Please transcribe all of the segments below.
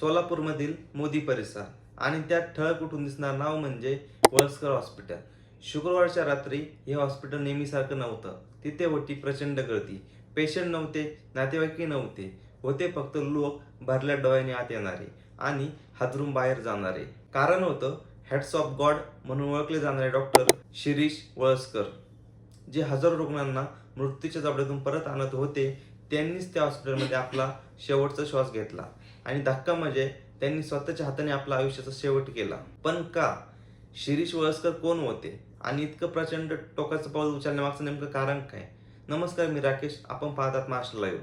सोलापूरमधील मोदी परिसर आणि त्यात ठळक उठून दिसणार नाव म्हणजे वळसकर हॉस्पिटल. शुक्रवारच्या रात्री हे हॉस्पिटल नेहमीसारखं नव्हतं. तिथे होती प्रचंड गर्दी. पेशंट नव्हते नातेवाईकही नव्हते. होते फक्त लोक भरल्या डोळ्याने आत येणारे आणि हादरून बाहेर जाणारे. कारण होतं हेड्स ऑफ गॉड म्हणून ओळखले जाणारे डॉक्टर शिरीष वळसकर. जे हजारो रुग्णांना मृत्यूच्या जबड्यातून परत आणत होते त्यांनीच त्या हॉस्पिटलमध्ये आपला शेवटचा श्वास घेतला. आणि धक्का म्हणजे त्यांनी स्वतःच्या हाताने आपला आयुष्याचा शेवट केला. पण का? शिरीष वळसकर कोण होते? आणि इतकं प्रचंड टोकाचं पाऊल उचलण्यामागचं नेमकं कारण काय? नमस्कार मी राकेश. आपण पाहतात महाराष्ट्र लाईव्ह.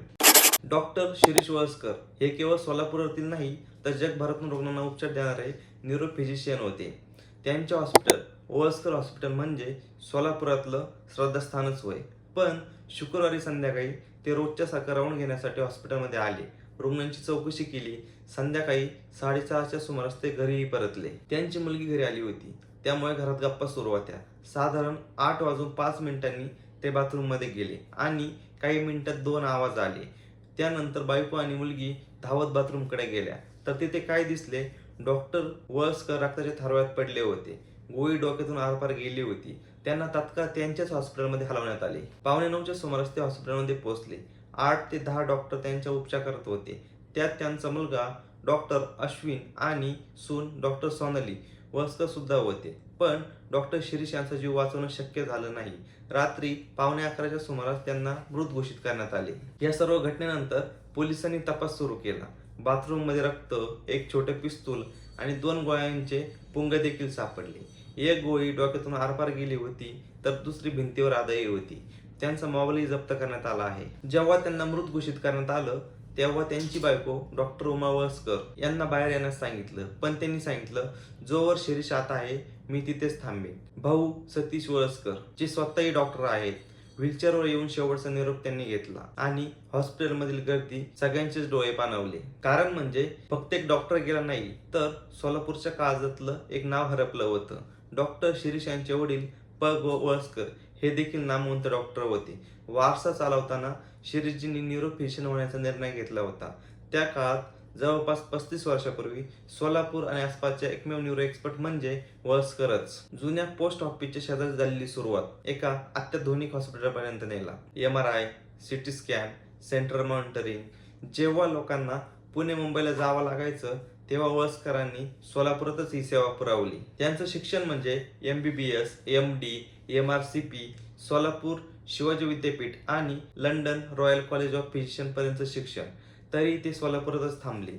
डॉक्टर शिरीष वळसकर हे केवळ सोलापुरातील नाही तर जगभरातून रुग्णांना उपचार देणारे न्यूरो फिजिशियन होते. त्यांचे हॉस्पिटल वळसकर हॉस्पिटल म्हणजे सोलापुरातलं श्रद्धास्थानच होय. पण शुक्रवारी संध्याकाळी ते रोजच्या साखर राऊंड घेण्यासाठी हॉस्पिटलमध्ये आले. रुग्णांची चौकशी केली. संध्याकाळी साडेसहाच्या सुमारास ते घरीही परतले. त्यांची मुलगी घरी आली होती. त्यामुळे घरात गप्पा सुरू होत्या. साधारण आठ वाजून पाच मिनिटांनी ते बाथरूममध्ये गेले आणि काही मिनिटात दोन आवाज आले. त्यानंतर बायको आणि मुलगी धावत बाथरूमकडे गेल्या. तर तिथे काय दिसले? डॉक्टर वळसकर रक्ताच्या थारव्यात पडले होते. गोळी डोक्यातून आरपार गेली होती. त्यांना तात्काळ त्यांच्याच हॉस्पिटलमध्ये हलवण्यात आले. पावणे नऊच्या सुमारास ते हॉस्पिटलमध्ये पोहोचले. आठ ते दहा डॉक्टर त्यांच्या उपचार करत होते. त्यात त्यांचा मुलगा डॉक्टर अश्विन आणि सून डॉक्टर सोनाली वळसकर सुद्धा होते. पण डॉक्टर शिरीष यांचा जीव वाचवणं शक्य झालं नाही. रात्री पावणे अकराच्या सुमारास त्यांना मृत घोषित करण्यात आले. या सर्व घटनेनंतर पोलिसांनी तपास सुरू केला. बाथरूममध्ये रक्त एक छोटे पिस्तूल आणि दोन गोळ्यांचे पुंग देखील सापडले. एक गोळी डोक्यातून आरपार गेली होती तर दुसरी भिंतीवर आदळली होती. त्यांचा मोबाईलही जप्त करण्यात आला आहे. जेव्हा त्यांना मृत घोषित करण्यात आलं तेव्हा त्यांची बायको डॉक्टर उमा वळसकर यांना बाहेर येण्यास सांगितलं. पण त्यांनी सांगितलं जोवर शिरीष आत आहे मी तिथेच थांबेन. भाऊ सतीश वळसकर जे स्वतःही डॉक्टर आहेत व्हीलचेअरवर येऊन शेवटचा निरोप त्यांनी घेतला आणि हॉस्पिटलमधील गर्दी सगळ्यांचेच डोळे पाणवले. कारण म्हणजे फक्त एक डॉक्टर गेला नाही तर सोलापूरच्या काळजातलं एक नाव हरपलं होतं. डॉक्टर शिरीष यांचे वडील प गो वळसकर हे देखील नामवंत डॉक्टर होते. वारसा चालवताना शिरीषजींनी न्यूरोफेशन होण्याचा निर्णय घेतला होता. त्या काळात जवळपास पस्तीस वर्षापूर्वी सोलापूर आणि आसपासच्या एकमेव न्यूरो एक्सपर्ट म्हणजे वळसकरच जुन्या पोस्ट ऑफिसच्या शेजारी झालेली सुरुवात एका अत्याधुनिक हॉस्पिटलपर्यंत नेला. M R I CT scan central monitoring जेव्हा लोकांना पुणे मुंबईला जावं लागायचं तेव्हा वळसकरांनी सोलापुरातच ही सेवा पुरवली. त्यांचं शिक्षण म्हणजे M B B S M D M R C P Solapur Shivaji विद्यापीठ आणि London royal college of physician पर्यंत शिक्षण. तरी ते सोलापुरातच थांबले.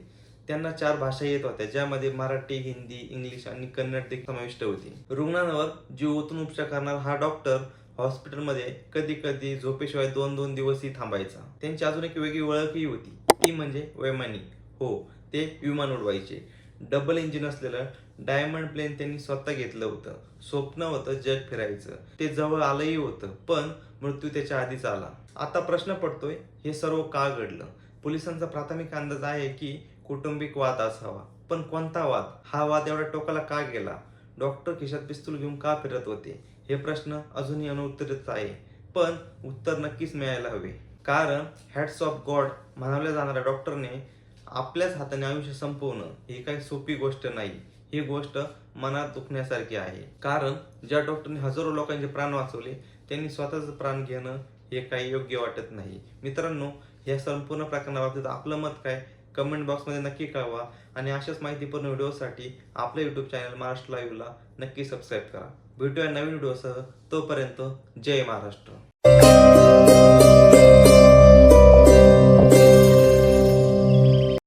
त्यांना चार भाषा येत होत्या ज्यामध्ये मराठी हिंदी इंग्लिश आणि कन्नड देखील समाविष्ट होती. रुग्णांवर जीव ओतून उपचार करणारा हा डॉक्टर हॉस्पिटलमध्ये कधी कधी झोपेशिवाय दोन दोन दिवसही थांबायचा. त्यांची अजून एक वेगळी ओळखही होती. ती म्हणजे वैमानिक. हो ते विमान उडवायचे. डबल इंजिन असलेलं डायमंड प्लेन त्यांनी स्वतः घेतलं होतं. स्वप्न होतं जग फिरायचं. ते जवळ आलंही होतं पण मृत्यू त्याच्या आधीच आला. आता प्रश्न पडतोय हे सर्व का घडलं? पोलिसांचा प्राथमिक अंदाज आहे की कौटुंबिक वाद असावा. पण कोणता वाद? हा वाद एवढ्या टोकाला का गेला? डॉक्टर खिशात पिस्तूल घेऊन का फिरत होते? हे प्रश्न अजूनही अनुत्तरित आहे. पण उत्तर नक्कीच मिळायला हवे. कारण हॅट्स ऑफ गॉड म्हणावल्या जाणाऱ्या डॉक्टरने आपल्याच हाताने आयुष्य संपवणं ही काही सोपी गोष्ट नाही. ही गोष्ट मनात दुखण्यासारखी आहे. कारण ज्या डॉक्टरने हजारो लोकांचे प्राण वाचवले त्यांनी स्वतःच प्राण घेणं हे काही योग्य वाटत नाही. मित्रांनो या संपूर्ण प्रकरणाबाबतीत आपलं मत काय? कमेंट बॉक्समध्ये नक्की कळवा आणि अशाच माहितीपूर्ण व्हिडिओसाठी आपल्या यूट्यूब चॅनल महाराष्ट्र लाईव्हला नक्की सबस्क्राईब करा. भेटूया नवीन व्हिडिओसह. तोपर्यंत जय महाराष्ट्र.